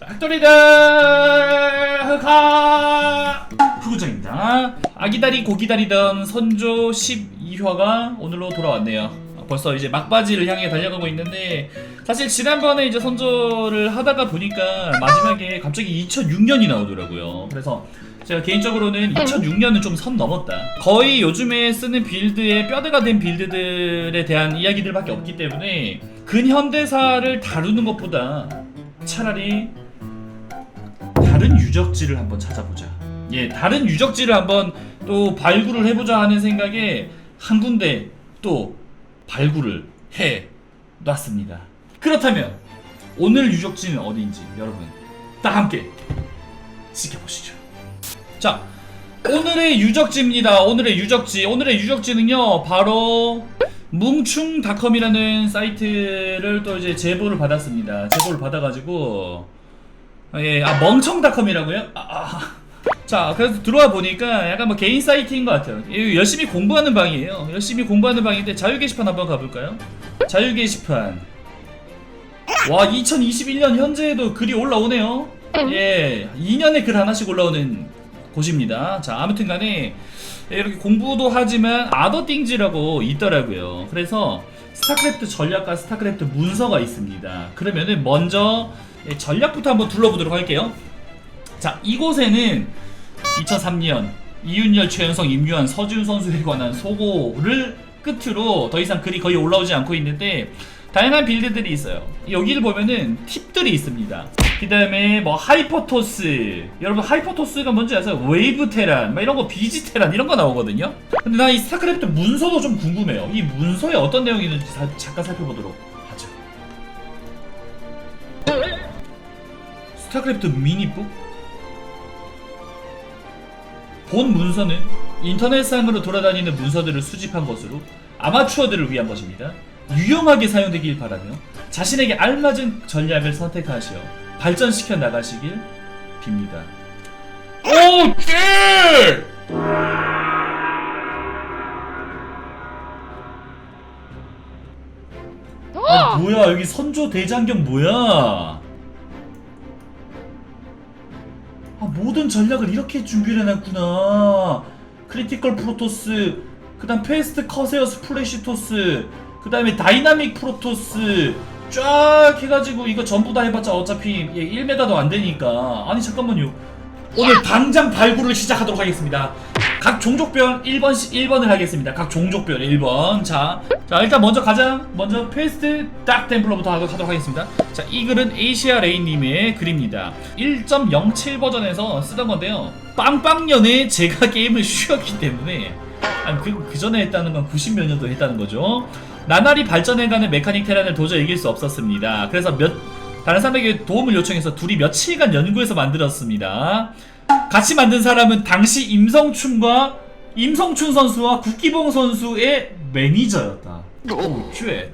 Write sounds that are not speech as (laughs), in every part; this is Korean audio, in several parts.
닥터리들 흑하! 후구장입니다. 아기다리 고기다리던 선조 12화가 오늘로 돌아왔네요. 벌써 이제 막바지를 향해 달려가고 있는데 사실 지난번에 이제 선조를 하다가 보니까 마지막에 갑자기 2006년이 나오더라고요. 그래서 제가 개인적으로는 2006년은 좀 선 넘었다. 거의 요즘에 쓰는 빌드의 뼈대가 된 빌드들에 대한 이야기들밖에 없기 때문에 근현대사를 다루는 것보다 차라리 유적지를 한번 찾아보자. 예, 다른 유적지를 한번 또 발굴을 해보자 하는 생각에 한 군데 또 발굴을 해 놨습니다. 그렇다면 오늘 유적지는 어디인지 여러분 다 함께 지켜보시죠. 자, 오늘의 유적지입니다. 오늘의 유적지. 오늘의 유적지는요, 바로 뭉충닷컴이라는 사이트를 또 이제 제보를 받았습니다. 제보를 받아가지고 예, 아 멍청닷컴이라고요? 아, 아. 자, 그래서 들어와 보니까 약간 뭐 개인 사이트인 것 같아요. 이 열심히 공부하는 방이에요. 열심히 공부하는 방인데 자유 게시판 한번 가볼까요? 자유 게시판. 와, 2021년 현재에도 글이 올라오네요. 예, 2년에 글 하나씩 올라오는 곳입니다. 자, 아무튼간에 이렇게 공부도 하지만 아더띵즈라고 있더라고요. 그래서 스타크래프트 전략과 스타크래프트 문서가 있습니다. 그러면은 먼저 예, 전략부터 한번 둘러보도록 할게요. 자, 이곳에는 2003년 이윤열, 최연성, 임유한, 서지훈 선수에 관한 소고를 끝으로 더 이상 글이 거의 올라오지 않고 있는데 다양한 빌드들이 있어요. 여기를 보면은 팁들이 있습니다. 그 다음에 뭐 하이퍼토스 여러분 하이퍼토스가 뭔지 아세요? 웨이브 테란 막 이런 거 비지 테란 이런 거 나오거든요. 근데 나 이 스타크래프트 문서도 좀 궁금해요. 이 문서에 어떤 내용이 있는지 사- 잠깐 살펴보도록 스타크래프트 미니북? 본 문서는 인터넷상으로 돌아다니는 문서들을 수집한 것으로 아마추어들을 위한 것입니다. 유용하게 사용되길 바라며 자신에게 알맞은 전략을 선택하시어 발전시켜 나가시길 빕니다. 오, 쉣! 아, 뭐야, 여기 선조 대장경 뭐야? 아, 모든 전략을 이렇게 준비를 해놨구나. 크리티컬 프로토스, 그 다음 페스트 커세어스 플래시토스, 그 다음에 다이나믹 프로토스, 쫙 해가지고 이거 전부 다 해봤자 어차피 1메가도 안 되니까. 아니, 잠깐만요. 오늘 당장 발굴을 시작하도록 하겠습니다. 각 종족별 1번, 1번을 하겠습니다. 각 종족별 1번. 자, 자 일단 먼저 가장 먼저 페스트 딱 템플러부터 하도록 하도록 하겠습니다. 자, 이 글은 에이시아 레인님의 글입니다. 1.07 버전에서 쓰던 건데요. 빵빵년에 제가 (laughs) 게임을 쉬었기 때문에 아니 그, 그 전에 했다는 건 90몇 년도 했다는 거죠. 나날이 발전해가는 메카닉 테란을 도저히 이길 수 없었습니다. 그래서 몇 다른 사람에게 도움을 요청해서 둘이 며칠간 연구해서 만들었습니다. 같이 만든 사람은 당시 임성춘과 임성춘 선수와 국기봉 선수의 매니저였다. 오, 쉣.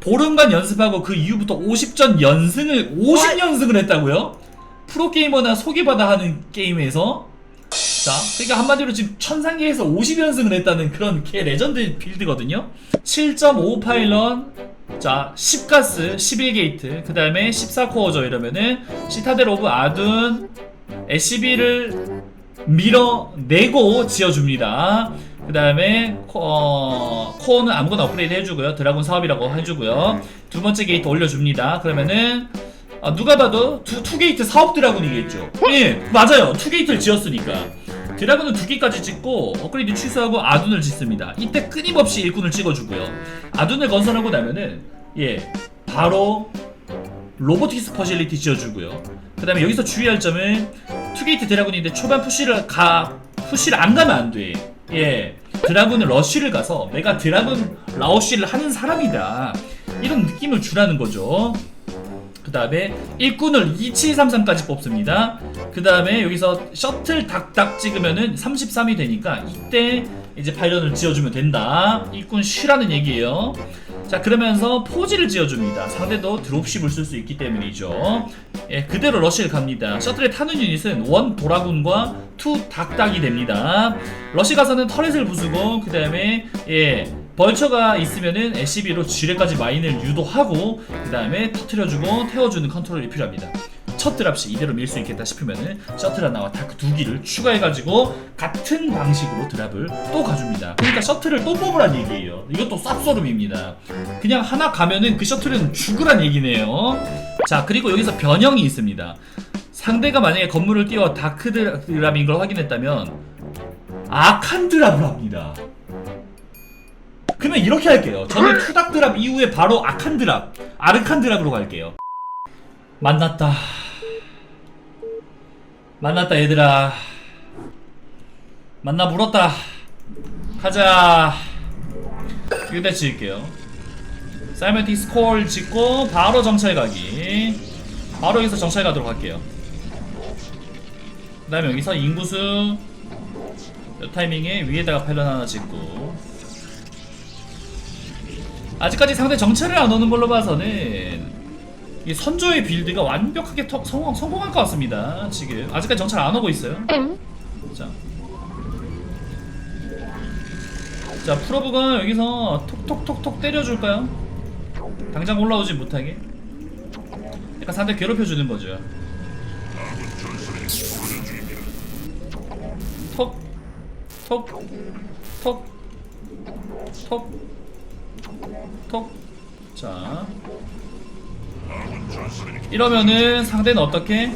보름간 연습하고 그 이후부터 50전 연승을 50연승을 했다고요? 프로게이머나 소개받아 하는 게임에서 자, 그러니까 한마디로 지금 천상계에서 50연승을 했다는 그런 개 레전드 빌드거든요. 7.5 파일런, 자, 10가스, 11게이트, 그 다음에 14코어죠. 이러면은 시타델 오브 아둔, SCB를 밀어내고 지어줍니다. 그 다음에 어, 코어는 아무거나 업그레이드 해주고요. 드라곤 사업이라고 해주고요. 두 번째 게이트 올려줍니다. 그러면은 아, 누가 봐도 투, 투게이트 사업 드라군이겠죠. 예, 맞아요. 투 게이트를 지었으니까. 드라군은 두 개까지 찍고 업그레이드 취소하고 아둔을 짓습니다. 이때 끊임없이 일꾼을 찍어주고요. 아둔을 건설하고 나면은 예, 바로 로보틱스 퍼실리티 지어주고요. 그 다음에 여기서 주의할 점은 투게이트 드라군인데 초반 푸시를 가 푸시를 안 가면 안 돼. 예, 드라군은 러쉬를 가서 내가 드라군 라오쉬를 하는 사람이다. 이런 느낌을 주라는 거죠. 그 다음에 일꾼을 2733까지 뽑습니다. 그 다음에 여기서 셔틀 닥닥 찍으면은 33이 되니까 이때 이제 파일런을 지어주면 된다. 일꾼 쉬라는 얘기예요. 자 그러면서 포지를 지어줍니다. 상대도 드롭십을 쓸 수 있기 때문이죠. 예, 그대로 러쉬를 갑니다. 셔틀에 타는 유닛은 원 도라군과 투 닥닥이 됩니다. 러쉬 가서는 터렛을 부수고 그 다음에 예 벌처가 있으면은 SCB로 지뢰까지 마인을 유도하고 그 다음에 터트려주고 태워주는 컨트롤이 필요합니다. 첫 드랍시 이대로 밀 수 있겠다 싶으면은 셔틀 하나와 다크 두 기를 추가해가지고 같은 방식으로 드랍을 또 가줍니다. 그러니까 셔틀을 또 뽑으란 얘기예요. 이것도 쌉소름입니다. 그냥 하나 가면은 그 셔틀은 죽으란 얘기네요. 자 그리고 여기서 변형이 있습니다. 상대가 만약에 건물을 띄워 다크 드랍인 걸 확인했다면 아칸 드랍을 합니다. 그러면 이렇게 할게요. 저는 투닥 드랍 이후에 바로 아칸 드랍, 아르칸 드랍으로 갈게요. 만났다. 만났다 얘들아. 만나 물었다. 가자. 여기다 지을게요. 사이먼틱 스콜 짓고 바로 정찰 가기. 바로 여기서 정찰 가도록 할게요. 그 다음에 여기서 인구수 이 타이밍에 위에다가 파일럿 하나 짓고 아직까지 상대 정찰을 안 오는 걸로 봐서는 이 선조의 빌드가 완벽하게 턱 성공, 성공할 것 같습니다 지금 아직까지 정찰 안 오고 있어요 자. 자 프로브가 여기서 톡톡톡톡 때려줄까요? 당장 올라오지 못하게 약간 상대 괴롭혀주는 거죠 톡, 톡, 톡, 톡, 톡. 자. 이러면은 상대는 어떻게?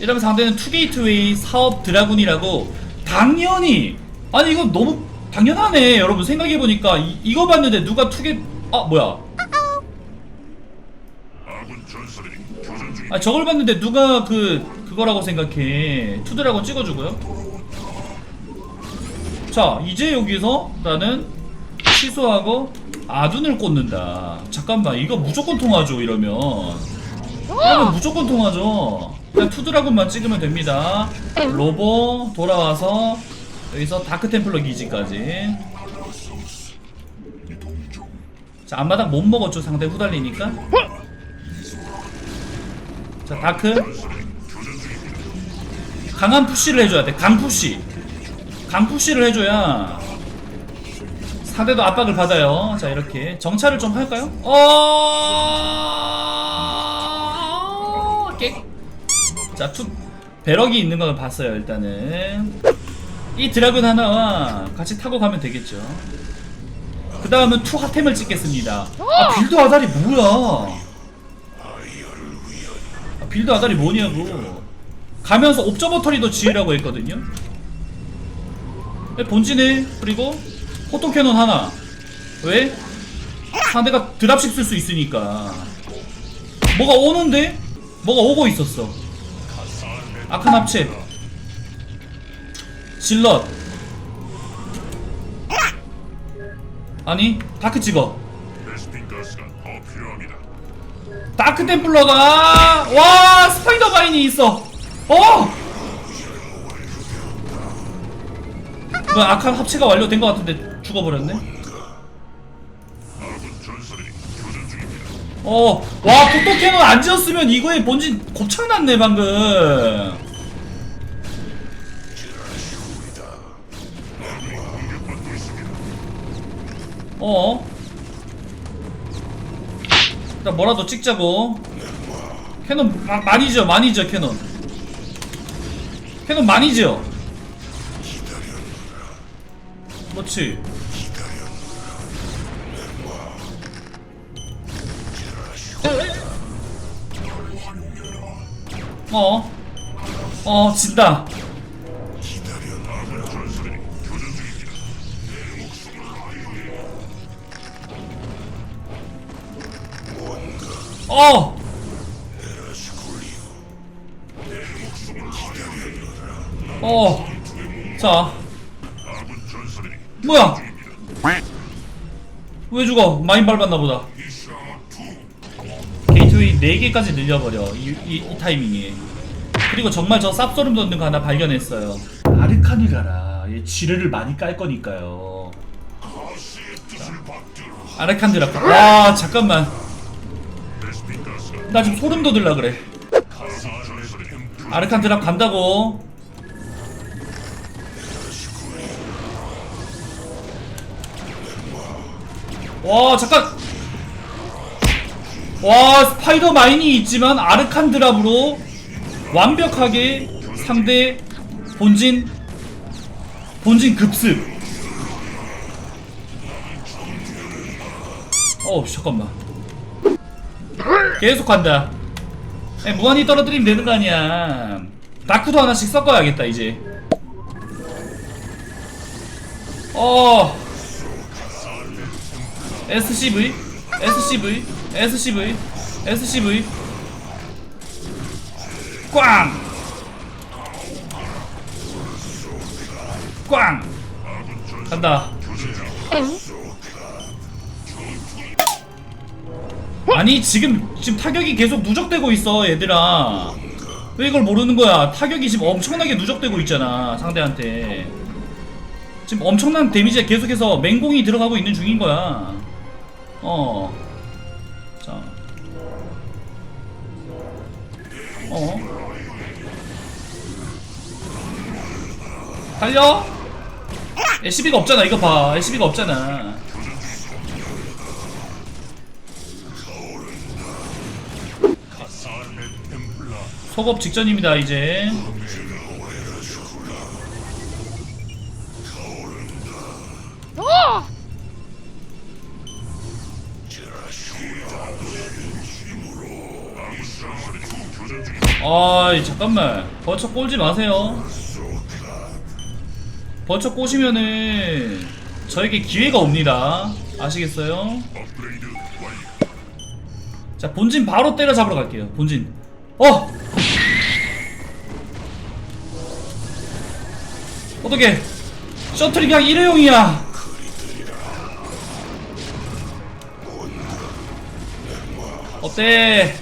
이러면 상대는 투게이트웨이 사업 드라군이라고 당연히 아니 이거 너무 당연하네. 여러분 생각해보니까 이, 이거 봤는데 누가 투게 아 뭐야? 아 저걸 봤는데 누가 그 그거라고 생각해. 투드라고 찍어주고요. 자 이제 여기서 나는 취소하고 아둔을 꽂는다. 잠깐만 이거 무조건 통하죠 이러면. 이러면 무조건 통하죠. 그냥 투드라군만 찍으면 됩니다. 로보 돌아와서 여기서 다크템플러 기지까지. 자 앞마당 못 먹었죠 상대 후달리니까? 자 다크. 강한 푸시를 해줘야 돼 강푸시. 강푸시를 해줘야 상대도 압박을 받아요. 자 이렇게. 정찰을 좀 할까요? 어... 깨... 자 투... 배럭이 있는 걸 봤어요 일단은. 이 드라군 하나와 같이 타고 가면 되겠죠. 그 다음은 투 하템을 찍겠습니다. 아 빌드 아다리 뭐야? 아, 빌드 아다리 뭐냐고. 가면서 옵저버터리도 지으라고 했거든요. 네, 본진에 그리고 포토 캐논 하나. 왜? 상대가 드랍십 쓸수 있으니까. 뭐가 오는데? 뭐가 오고 있었어. 아칸 합체. 질럿. 아니 다크 찍어. 다크 템플러가 와 스파이더 바인이 있어. 어? 뭐 아칸 합체가 완료된 것 같은데 죽어버렸네. 어, 와, 포토 캐논 안 지었으면 이거에 본진 곱창 났네, 방금. 어? 일단 뭐라도 찍자고. 캐논 마, 많이 지어, 많이 지어, 캐논. 캐논 많이 지어. 그렇지. 어? 어, 진다. 어! 어. 자, 뭐야? 왜 죽어? 많이 밟았나 보다. 게이트웨이 4개까지 늘려버려. 이, 이, 이 타이밍에. 그리고 정말 저 쌉소름 돋는 거 하나 발견했어요. 아르칸을 가라. 얘 지뢰를 많이 깔 거니까요. 아르칸 드랍. 와, 잠깐만. 나 지금 소름 돋을라 그래. 아르칸 드랍 간다고. 와 잠깐. 와 스파이더 마인이 있지만 아르칸 드랍으로 완벽하게 상대 본진 본진 급습. 어 잠깐만. 계속 간다. 에, 무한히 떨어뜨리면 되는 거 아니야. 다크도 하나씩 섞어야겠다 이제. 어. SCV SCV SCV SCV 꽝! 꽝! 간다. 아니 지금 지금 타격이 계속 누적되고 있어 얘들아. 왜 이걸 모르는 거야? 타격이 지금 엄청나게 누적되고 있잖아 상대한테. 지금 엄청난 데미지가 계속해서 맹공이 들어가고 있는 중인 거야. 어 어. 달려. SCB가 없잖아 이거 봐. SCB가 없잖아. 속업 직전입니다 이제 아이 잠깐만. 버쳐 꼴지 마세요. 버쳐 꼬시면은 저에게 기회가 옵니다. 아시겠어요? 자 본진 바로 때려잡으러 갈게요. 본진. 어! 어떻게 셔틀이 그냥 일회용이야. 어때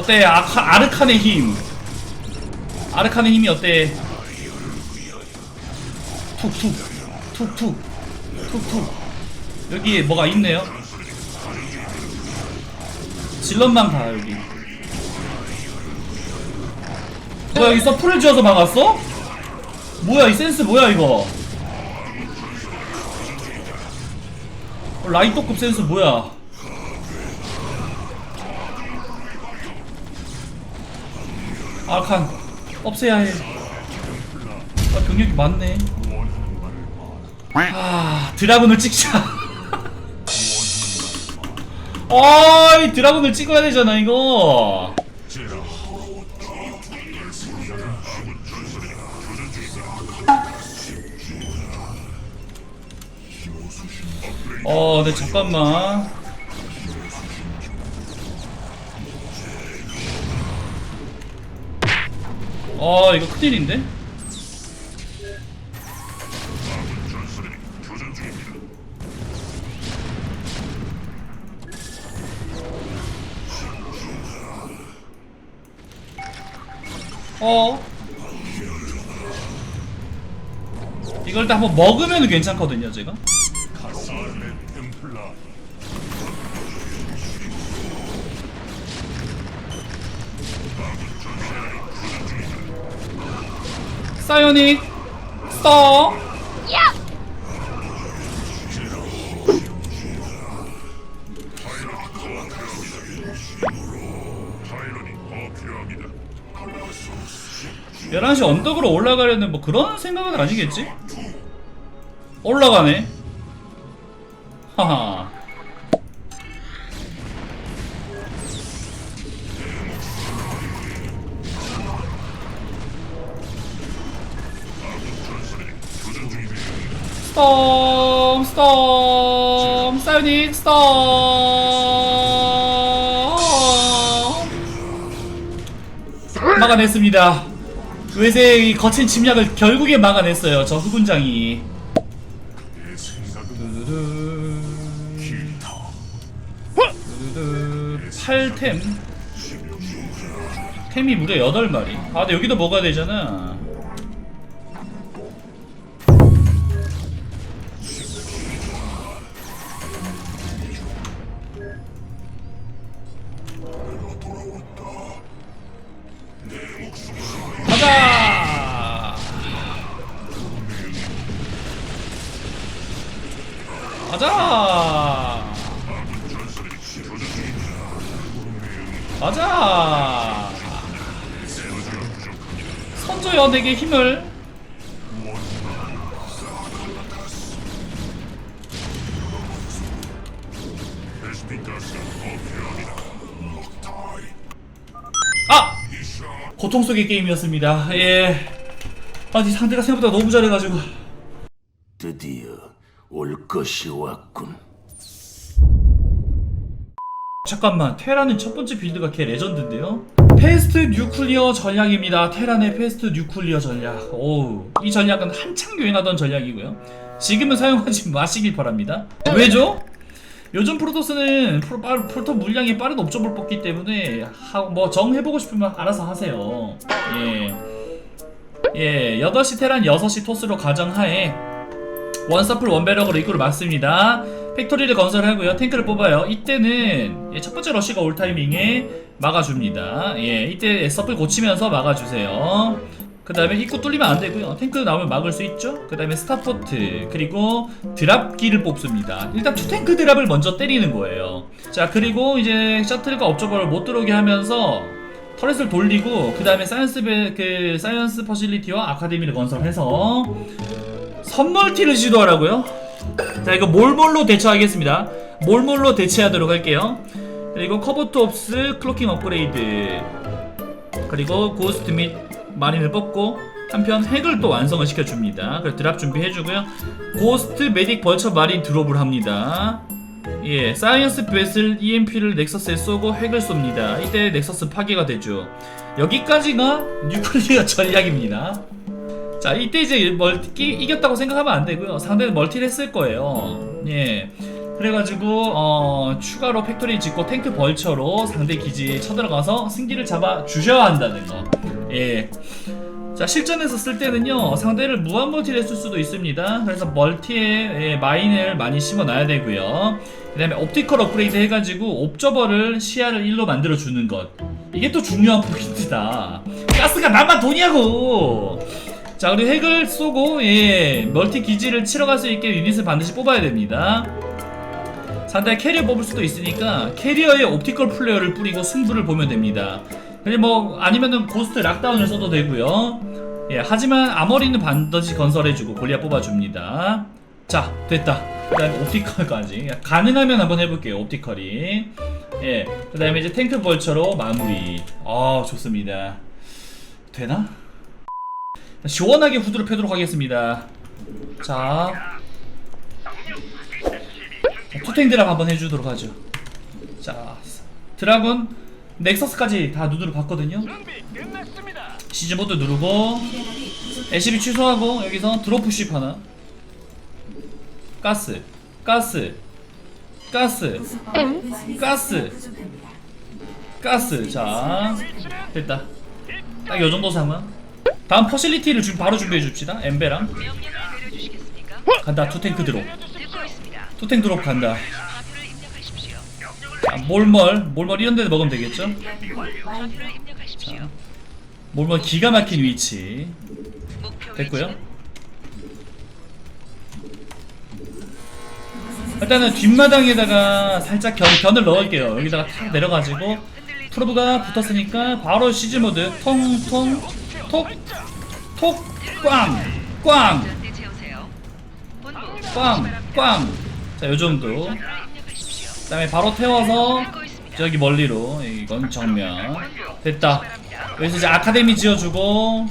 어때? 아카, 아르칸의 힘. 아르칸의 힘이 어때? 툭툭 툭툭 툭툭. 여기 뭐가 있네요? 질럿만 가 여기. 뭐야 여기 서프를 지어서 막았어? 뭐야 이 센스 뭐야 이거? 어, 라이토급 센스 뭐야 아칸 없애야 해. 아, 병력이 많네. 아 드라군을 찍자. (laughs) 아이 드라군을 찍어야 되잖아 이거. 어, 네, 잠깐만. 어, 이거 큰일인데? 어? 이걸 다 한번 먹으면 괜찮거든요, 제가. 사이오닉! 파일런이 더 필요합니다 11시 언덕으로 올라가려는 뭐 그런 생각은 아니겠지? 올라가네. 하하. 스톰 스톰 사이오닉 스톰 막아냈습니다. 외세의 거친 침략을 결국에 막아냈어요 저 기타 8템. 템이 무려 8마리. 아 근데 여기도 먹어야 되잖아 선조 연에게 힘을. 아! 고통 속의 게임이었습니다 예 아니 상대가 생각보다 너무 잘해가지고 드디어 올 것이 왔군. 잠깐만 테라는 첫 번째 빌드가 개 레전드인데요 페스트 뉴클리어 전략입니다 테란의 페스트 뉴클리어 전략 오우 이 전략은 한창 유행하던 전략이고요 지금은 사용하지 (laughs) 마시길 바랍니다 왜죠? 요즘 프로토스는 프로, 빠- 프로토 물량이 빠른 옵저버를 뽑기 때문에 하, 뭐 정해보고 싶으면 알아서 하세요 예. 예, 8시 테란 6시 토스로 가정하에 원서플 원배럭으로 입구를 막습니다. 팩토리를 건설하고요. 탱크를 뽑아요. 이때는 예, 첫 번째 러시가 올 타이밍에 막아줍니다. 예, 이때 서플 고치면서 막아주세요. 그 다음에 입구 뚫리면 안 되고요. 탱크 나오면 막을 수 있죠. 그 다음에 스타포트 그리고 드랍기를 뽑습니다. 일단 투탱크 드랍을 먼저 때리는 거예요. 자 그리고 이제 셔틀과 업저버를 못 들어오게 하면서 터렛을 돌리고 그 다음에 사이언스 베, 그 사이언스 퍼실리티와 아카데미를 건설해서 선멀티를 시도하라고요? 자 이거 몰몰로 대처하겠습니다 몰몰로 대체하도록 할게요 그리고 커버트 옵스 클로킹 업그레이드. 그리고 고스트 및 마린을 뽑고 한편 핵을 또 완성을 시켜줍니다. 그래서 드랍 준비해주고요. 고스트 메딕 벌처 마린 드롭을 합니다. 예 사이언스 베슬 EMP를 넥서스에 쏘고 핵을 쏩니다. 이때 넥서스 파괴가 되죠. 여기까지가 뉴클리어 (laughs) 전략입니다. 자 이때 이제 멀티 이겼다고 생각하면 안 되고요. 상대는 멀티를 했을 거예요. 예 그래가지고 어 추가로 팩토리 짓고 탱크 벌처로 상대 기지에 쳐들어가서 승기를 잡아 주셔야 한다는 거 예 자 실전에서 쓸 때는요 상대를 무한 멀티를 했을 수도 있습니다. 그래서 멀티에 예, 마인을 많이 심어놔야 되고요. 그 다음에 옵티컬 업그레이드 해가지고 옵저버를 시야를 1로 만들어 주는 것. 이게 또 중요한 포인트다. 가스가 나만 돈이냐고! 자 그리고 핵을 쏘고 예 멀티 기지를 치러 갈 수 있게 유닛을 반드시 뽑아야 됩니다 상대 캐리어 뽑을 수도 있으니까 캐리어에 옵티컬 플레이어를 뿌리고 승부를 보면 됩니다. 그리고 뭐 아니면은 고스트 락다운을 써도 되고요. 예 하지만 아머리는 반드시 건설해주고 골리앗 뽑아줍니다. 자 됐다. 그 다음에 옵티컬까지. 가능하면 한번 해볼게요 옵티컬이. 예 그 다음에 이제 탱크 벌처로 마무리. 아 좋습니다. 되나? 시원하게 후드를 패도록 하겠습니다. 자, 투탱 드랍 한번 해주도록 하죠. 자, 드랍은 넥서스까지 다 누드로 봤거든요. 시즈 모드 누르고 LCB 취소하고 여기서 드로프십 하나. 가스, 가스, 가스, 가스, 가스. 자, 됐다. 딱 요 정도 상황. 다음 퍼실리티를 지금 바로 준비해 줍시다. 엠베랑? 간다. 투탱크 드롭. 투탱 드롭 간다. 자, 몰멀, 몰멀 이런 데 먹으면 되겠죠? 입력하십시오. 몰멀 기가 막힌 위치. 됐고요. 일단은 뒷마당에다가 살짝 견, 견을 넣을게요. 여기다가 탁 내려가지고 프로브가 붙었으니까 바로 시즈 모드 통통 톡톡 꽝! 꽝! 전대 채우세요. 본부 꽝! 꽝! 자, 요 정도. 좌표를 입력하십시오. 그 다음에 바로 태워서. 저기 멀리로 이건 정면 됐다 여기서 이제 아카데미 지어주고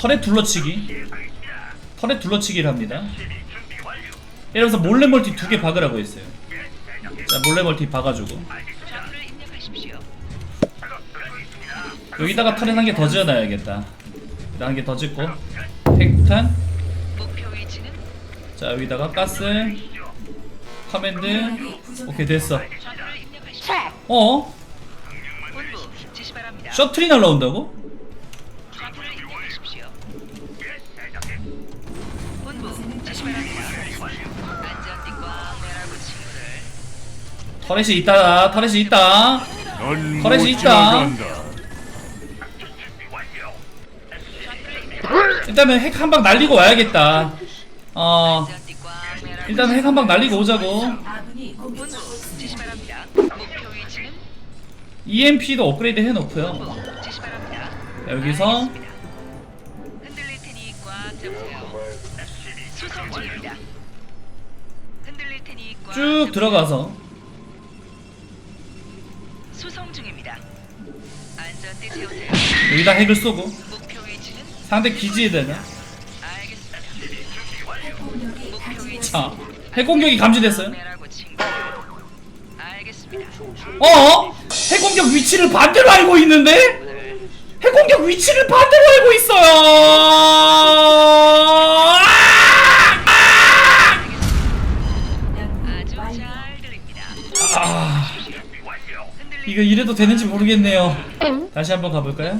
털에 둘러치기 털에 둘러치기를 합니다 이러면서 몰래 멀티 두 개 박으라고 했어요 자 몰래 멀티 박아주고. 여기다가 털에 한 개 더 지어놔야겠다 한 개 더 짓고 핵탄 자 여기다가 가스 커맨드 오케이 됐어. 어? 셔틀이 날라온다고? 터렛이 있다 터렛이 있다 넌 터렛이 못 있다. 일단은 핵 한 방 날리고 와야겠다. 어, 일단 핵 한 방 날리고 오자고. EMP도 업그레이드 해놓고요. 여기서 쭉. 들어가서. 여기다 핵을 쏘고 상대 기지에다가 자 핵공격이 감지됐어요. 어? 핵공격 위치를 반대로 알고 있는데? 핵공격 위치를 반대로 알고 있어요. 아! 아, 이거 이래도 되는지 모르겠네요. 다시 한번 가볼까요?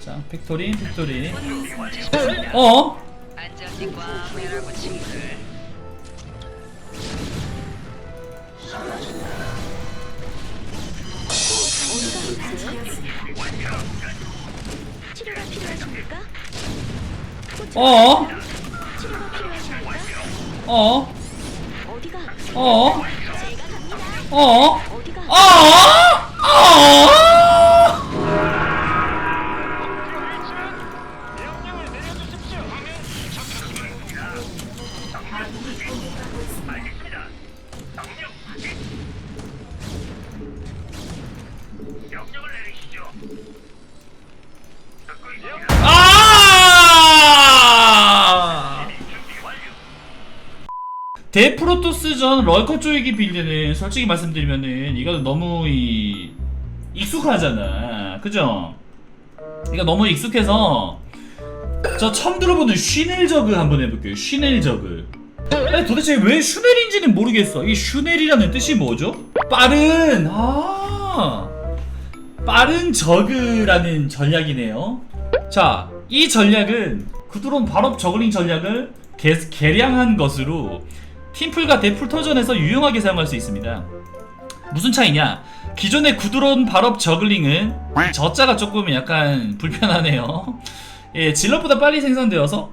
자, 팩토리, 팩토리. 어? 안전띠 꽉 매라고 친구들. 치료가 필요하십니까? 어? 치료가 필요하십니까? 어? 어디가? 어? 제가 갑니다. 어? 어디가? 어? 어? 아! 데프로토스전 럴커 쪼이기 빌드는 솔직히 말씀드리면은 이거 너무 이 익숙하잖아. 그죠? 이거 너무 익숙해서 저 처음 들어보는 슈넬 저그 한번 해볼게요. 슈넬 저그 아니 도대체 왜 슈넬인지는 모르겠어. 이 슈넬이라는 뜻이 뭐죠? 빠른 아 빠른 저그라는 전략이네요. 자, 이 전략은 구드론 발업 저글링 전략을 개, 개량한 것으로 팀플과 데풀터전에서 유용하게 사용할 수 있습니다. 무슨 차이냐? 기존의 구드론 발업 저글링은 저자가 조금 약간 불편하네요. (laughs) 예, 질럿보다 빨리 생산되어서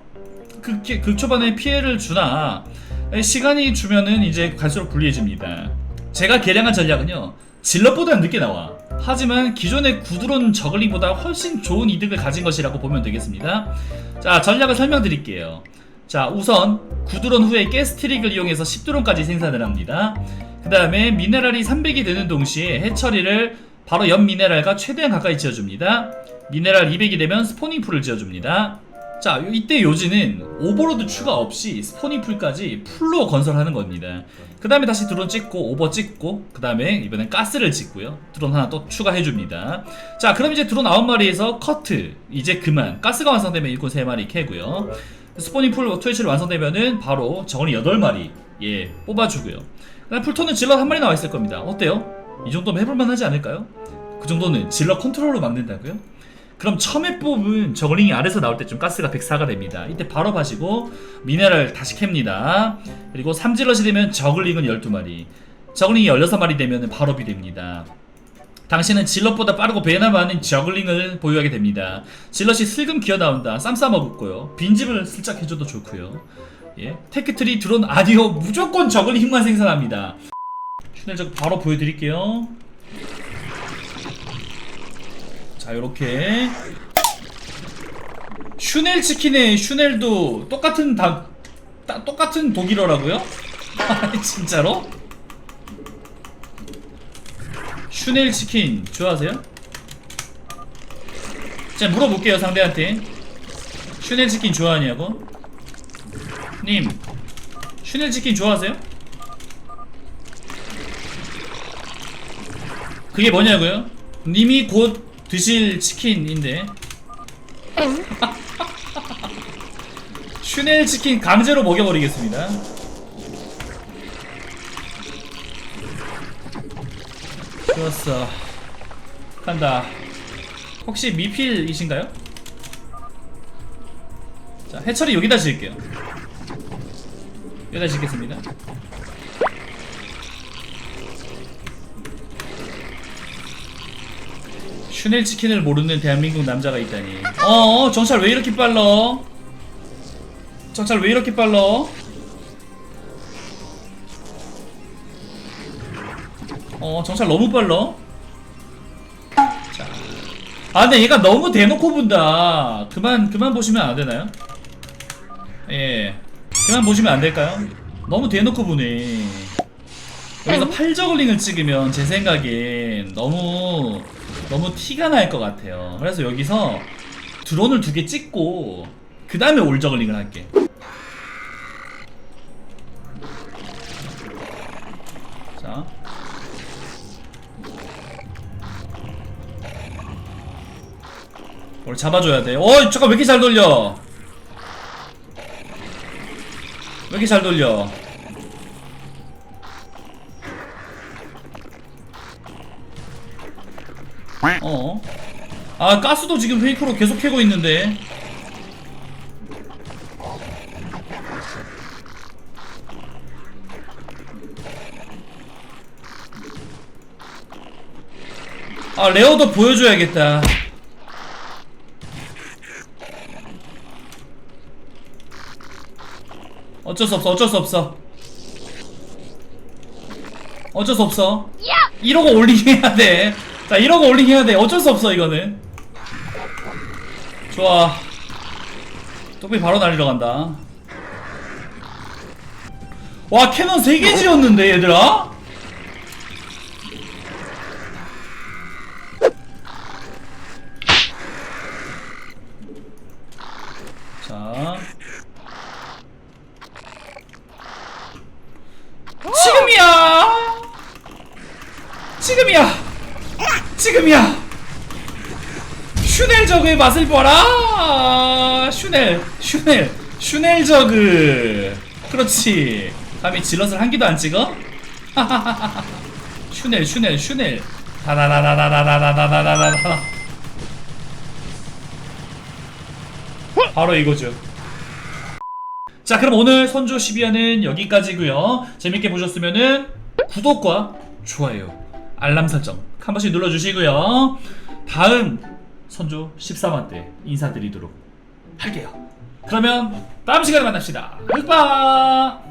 극, 극 초반에 피해를 주나 예, 시간이 주면은 이제 갈수록 불리해집니다. 제가 개량한 전략은요. 질럿보다 늦게 나와. 하지만 기존의 구드론 저글링보다 훨씬 좋은 이득을 가진 것이라고 보면 되겠습니다. 자, 전략을 설명드릴게요. 자, 우선 구드론 후에 가스트릭을 이용해서 10드론까지 생산을 합니다. 그 다음에 미네랄이 300이 되는 동시에 해처리를 바로 옆 미네랄과 최대한 가까이 지어줍니다. 미네랄 200이 되면 스포닝 풀을 지어줍니다. 자, 요- 이때 요지는 오버로드 추가 없이 스포닝 풀까지 풀로 건설하는 겁니다. 그 다음에 다시 드론 찍고 오버 찍고 그 다음에 이번엔 가스를 찍고요. 드론 하나 또 추가해줍니다. 자, 그럼 이제 드론 9마리에서 커트 이제 그만 가스가 완성되면 일꾼 3마리 캐고요. 스포닝 풀 트위치를 완성되면은 바로 정원이 8마리 예 뽑아주고요. 그다음 풀토는 질럿 한 마리 나와 있을 겁니다. 어때요? 이 정도면 해볼만 하지 않을까요? 그 정도는 질럿 컨트롤로 만든다고요? 그럼 처음에 뽑은 저글링이 아래서 나올 때쯤 가스가 104가 됩니다. 이때 바로 가시고 미네랄 다시 캡니다. 그리고 삼질럿이 되면 저글링은 12마리 저글링이 16마리 되면 발업이 됩니다. 당신은 질럿보다 빠르고 배나 많은 저글링을 보유하게 됩니다. 질럿이 슬금 기어 나온다. 쌈 싸 먹었고요. 빈집을 슬쩍 해줘도 좋고요. 예, 테크트리 드론 아디오 무조건 저글링만 생산합니다. 슈넬 저 바로 보여드릴게요. 자, 요렇게 슈넬 치킨에 슈넬도 똑같은 다, 다 똑같은 독일어라고요? (laughs) 진짜로? 슈넬 치킨 좋아하세요? 자 물어볼게요 상대한테 슈넬 치킨 좋아하냐고? 님 슈넬 치킨 좋아하세요? 그게 뭐냐고요? 님이 곧 드실 치킨인데 (laughs) 슈넬 치킨 강제로 먹여버리겠습니다 좋았어. 간다. 혹시 미필이신가요? 자 해철이 여기다 지을게요. 여기다 짓겠습니다. 슈넬 치킨을 모르는 대한민국 남자가 있다니. 어 정찰 왜 이렇게 빨라? 정찰 왜 이렇게 빨라 어 정찰 너무 빨라. 자. 아 근데 얘가 너무 대놓고 본다. 그만 그만 보시면 안 되나요? 예. 그만 보시면 안 될까요? 너무 대놓고 보네. 여기서 팔저글링을 찍으면 제 생각엔 너무 너무 티가 날 것 같아요. 그래서 여기서 드론을 두 개 찍고 그 다음에 올저글링을 할게 뭘 잡아줘야 돼. 어, 잠깐 왜 이렇게 잘 돌려? 왜 이렇게 잘 돌려? 어? 아, 가스도 지금 페이크로 계속 캐고 있는데. 아, 레어도 보여줘야겠다. 어쩔 수 없어 어쩔 수 없어. 어쩔 수 없어. 이러고 올리게 해야 돼자 이러고 올리게 해야 돼. 어쩔 수 없어 이거는. 좋아. 뚝배 바로 날리러 간다. 와 캐논 3개 지었는데 얘들아 자 지금이야! 지금이야! 지금이야! 슈넬 저그의 맛을 보라! 슈넬, 슈넬, 슈넬 저그! 그렇지. 감히 질럿을 한 개도 안 찍어? (laughs) 슈넬, 슈넬, 슈넬. 다다다다다다다다다다다. 바로 이거죠. 자 그럼 오늘 선조 12화는 여기까지고요 재밌게 보셨으면은 구독과 좋아요 알람 설정 한 번씩 눌러주시고요 다음 선조 13화 때 인사드리도록 할게요. 그러면 다음 시간에 만납시다. 흑바